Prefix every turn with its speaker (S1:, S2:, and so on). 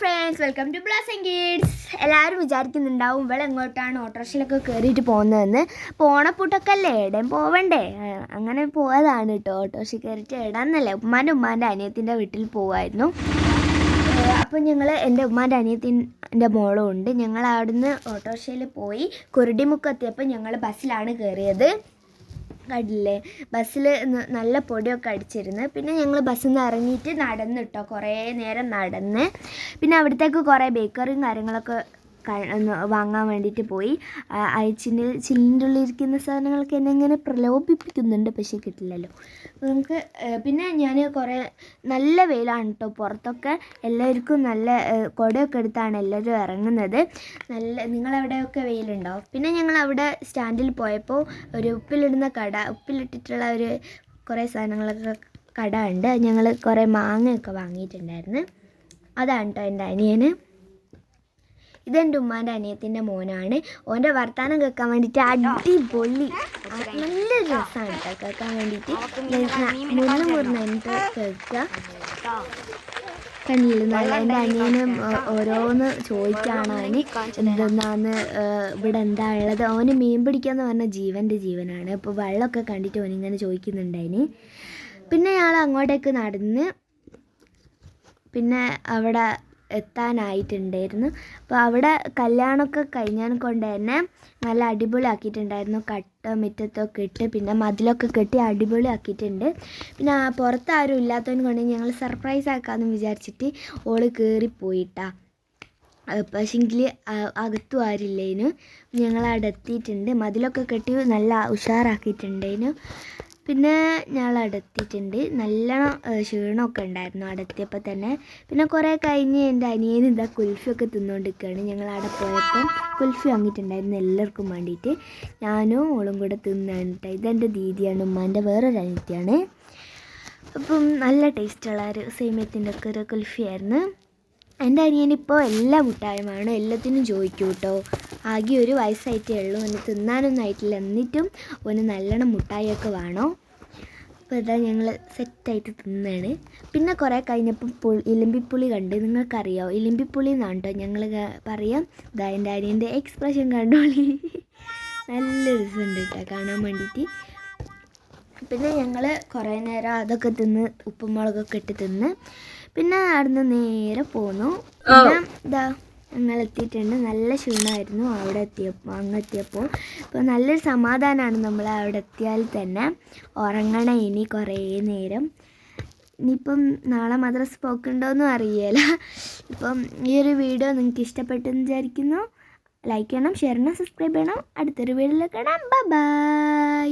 S1: Friends welcome to Blossom Kids എല്ലാവരും വിചാരിക്കുന്നുണ്ടാവും ഇവിടെ എങ്ങോട്ടാണ് ഓട്ടോറിക്ഷയിലൊക്കെ കയറിയിട്ട് പോകുന്നതെന്ന്. പോണപ്പൂട്ടൊക്കെ അല്ലേ എവിടെയും പോവണ്ടേ? അങ്ങനെ പോയതാണ് കേട്ടോ. ഓട്ടോറിക്ഷ കയറിയിട്ട് ഇടാന്നല്ലേ ഉമ്മാന്റെ ഉമ്മാന്റെ അനിയത്തിന്റെ വീട്ടിൽ പോവായിരുന്നു. അപ്പോൾ ഞങ്ങൾ എന്റെ ഉമ്മാന്റെ അനിയത്തിന്റെ മോളും ഉണ്ട്. ഞങ്ങൾ അവിടുന്ന് ഓട്ടോറിക്ഷയിൽ പോയി കുരുടിമുക്കെത്തിയപ്പോൾ ഞങ്ങൾ ബസ്സിലാണ് കയറിയത്. കണ്ടില്ലേ? ബസ്സിൽ നല്ല പൊടിയൊക്കെ അടിച്ചിരുന്നു. പിന്നെ ഞങ്ങൾ ബസ്സിൽ നിന്ന് ഇറങ്ങിയിട്ട് നടന്നു കേട്ടോ കുറേ നേരം നടന്ന്. പിന്നെ അവിടത്തേക്ക് കുറേ ബേക്കറിയും കാര്യങ്ങളൊക്കെ വാങ്ങാൻ വേണ്ടിയിട്ട് പോയി. അയച്ചിന്റെ ചില്ലിന്റെ ഉള്ളിൽ ഇരിക്കുന്ന സാധനങ്ങളൊക്കെ എന്നെ ഇങ്ങനെ പ്രലോഭിപ്പിക്കുന്നുണ്ട് പക്ഷേ കിട്ടില്ലല്ലോ. നമുക്ക് പിന്നെ ഞാൻ കുറേ നല്ല വെയിലാണ് കേട്ടോ പുറത്തൊക്കെ എല്ലാവർക്കും നല്ല കുടയൊക്കെ എടുത്താണ് എല്ലാവരും ഇറങ്ങുന്നത്. നല്ല നിങ്ങളവിടെയൊക്കെ വെയിലുണ്ടോ? പിന്നെ ഞങ്ങൾ അവിടെ സ്റ്റാൻഡിൽ പോയപ്പോൾ ഒരു ഉപ്പിലിടുന്ന കട ഉപ്പിലിട്ടിട്ടുള്ള ഒരു കുറേ സാധനങ്ങളൊക്കെ കട ഉണ്ട്. ഞങ്ങൾ കുറേ മാങ്ങയൊക്കെ വാങ്ങിയിട്ടുണ്ടായിരുന്നു. അതാണ് കേട്ടോ എന്റെ അനിയന്. ഇതെന്റെ ഉമ്മാന്റെ അനിയത്തിന്റെ മോനാണ്. ഓന്റെ വർത്താനം കേൾക്കാൻ വേണ്ടിയിട്ട് അടിപൊളി. നല്ല രസമാണ് കേട്ടോ കേൾക്കാൻ വേണ്ടിയിട്ട്. മുറിന് എന്നിട്ട് കേൾക്കുക നല്ല എന്റെ അനിയനും ഓരോന്ന് ഓരോന്ന് അവന് എന്തെന്നാന്ന് ഇവിടെ എന്താ ഉള്ളത്? അവന് മീൻ പിടിക്കാന്ന് പറഞ്ഞ ജീവന്റെ ജീവനാണ്. അപ്പോൾ വെള്ളമൊക്കെ കണ്ടിട്ട് അവനിങ്ങനെ ചോദിക്കുന്നുണ്ടായിന്. പിന്നെ ഞങ്ങൾ അങ്ങോട്ടേക്ക് നടന്ന് പിന്നെ അവിടെ എത്താനായിട്ടുണ്ടായിരുന്നു. അപ്പോൾ അവിടെ കല്യാണമൊക്കെ കഴിഞ്ഞാൽ കൊണ്ട് തന്നെ നല്ല അടിപൊളിയാക്കിയിട്ടുണ്ടായിരുന്നു. കട്ട മുറ്റത്തൊക്കെ ഇട്ട് പിന്നെ മതിലൊക്കെ കെട്ടി അടിപൊളിയാക്കിയിട്ടുണ്ട്. പിന്നെ ആ പുറത്ത് ആരും ഇല്ലാത്തതിന് കൊണ്ട് ഞങ്ങൾ സർപ്രൈസ് ആക്കാമെന്ന് വിചാരിച്ചിട്ട് ഓൾ കയറിപ്പോയിട്ടാ പക്ഷെങ്കിൽ അകത്തും ആരില്ലേനു. ഞങ്ങൾ അവിടെ എത്തിയിട്ടുണ്ട്. മതിലൊക്കെ കെട്ടി നല്ല ഉഷാറാക്കിയിട്ടുണ്ടേനു പിന്നെ ഞങ്ങൾ അടത്തിയിട്ടുണ്ട് നല്ല ക്ഷീണമൊക്കെ ഉണ്ടായിരുന്നു അടത്തിയപ്പോൾ തന്നെ. പിന്നെ കുറേ കഴിഞ്ഞ് എന്റെ അനിയൻ ഇതാ കുൽഫിയൊക്കെ തിന്നുകൊണ്ടിരിക്കുകയാണ്. ഞങ്ങൾ അവിടെ പോയപ്പോൾ കുൽഫി വാങ്ങിയിട്ടുണ്ടായിരുന്നു എല്ലാവർക്കും വേണ്ടിയിട്ട്. ഞാനും ഓളും കൂടെ തിന്നാണ് കേട്ടോ. ഇതെന്റെ ദീദിയാണ് ഉമ്മാന്റെ വേറൊരു അനിയത്തിയാണ്. അപ്പം നല്ല ടേസ്റ്റുള്ള ഒരു സേമിയത്തിന്റെ ഒക്കെ ഒരു കുൽഫിയായിരുന്നു. എന്റെ അനിയനിപ്പോൾ എല്ലാ മുട്ടായുമാണ് എല്ലാത്തിനും ചോദിക്കും കേട്ടോ. ആകെ ഒരു വയസ്സായിട്ടേ ഉള്ളൂ അവന് തിന്നാനൊന്നും ആയിട്ടില്ല. എന്നിട്ടും അവന് നല്ലോണം മുട്ടായിയൊക്കെ വേണോ. അപ്പോൾ ഇതാ ഞങ്ങൾ സെറ്റായിട്ട് തിന്നാണ് പിന്നെ കുറേ കഴിഞ്ഞപ്പം പുളി ഇലിമ്പിപ്പുളി കണ്ട്. നിങ്ങൾക്കറിയാമോ ഇലിമ്പിപ്പുളി എന്നാണ് കേട്ടോ ഞങ്ങൾ പറയാം. ഇതാ എന്റെ അനിയന്റെ എക്സ്പ്രഷൻ കണ്ടോളി. നല്ല രസമുണ്ട് കേട്ടോ കാണാൻ വേണ്ടിയിട്ട് പിന്നെ ഞങ്ങൾ കുറേ നേരം അതൊക്കെ തിന്ന് ഉപ്പും മുളകൊക്കെ ഇട്ട് തിന്ന്. പിന്നെ അവിടുന്ന് നേരെ പോന്നു. പിന്നെ ഇതാ ഞങ്ങൾ എത്തിയിട്ടുണ്ട് നല്ല ക്ഷീണമായിരുന്നു അവിടെ എത്തിയപ്പോൾ അങ്ങ് എത്തിയപ്പോൾ അപ്പോൾ നല്ലൊരു സമാധാനമാണ് നമ്മൾ അവിടെ എത്തിയാൽ തന്നെ. ഉറങ്ങണം ഇനി കുറേ നേരം. ഇനിയിപ്പം നാളെ മദ്രസ് പോക്കുണ്ടോയെന്നും അറിയില്ല ഇപ്പം ഈ ഒരു വീഡിയോ നിങ്ങൾക്ക് ഇഷ്ടപ്പെട്ടെന്ന് വിചാരിക്കുന്നു. ലൈക്ക് ചെയ്യണം ഷെയർ ചെയ്യണം സബ്സ്ക്രൈബ് ചെയ്യണം. അടുത്തൊരു വീഡിയോയിൽ കാണാം. ബൈ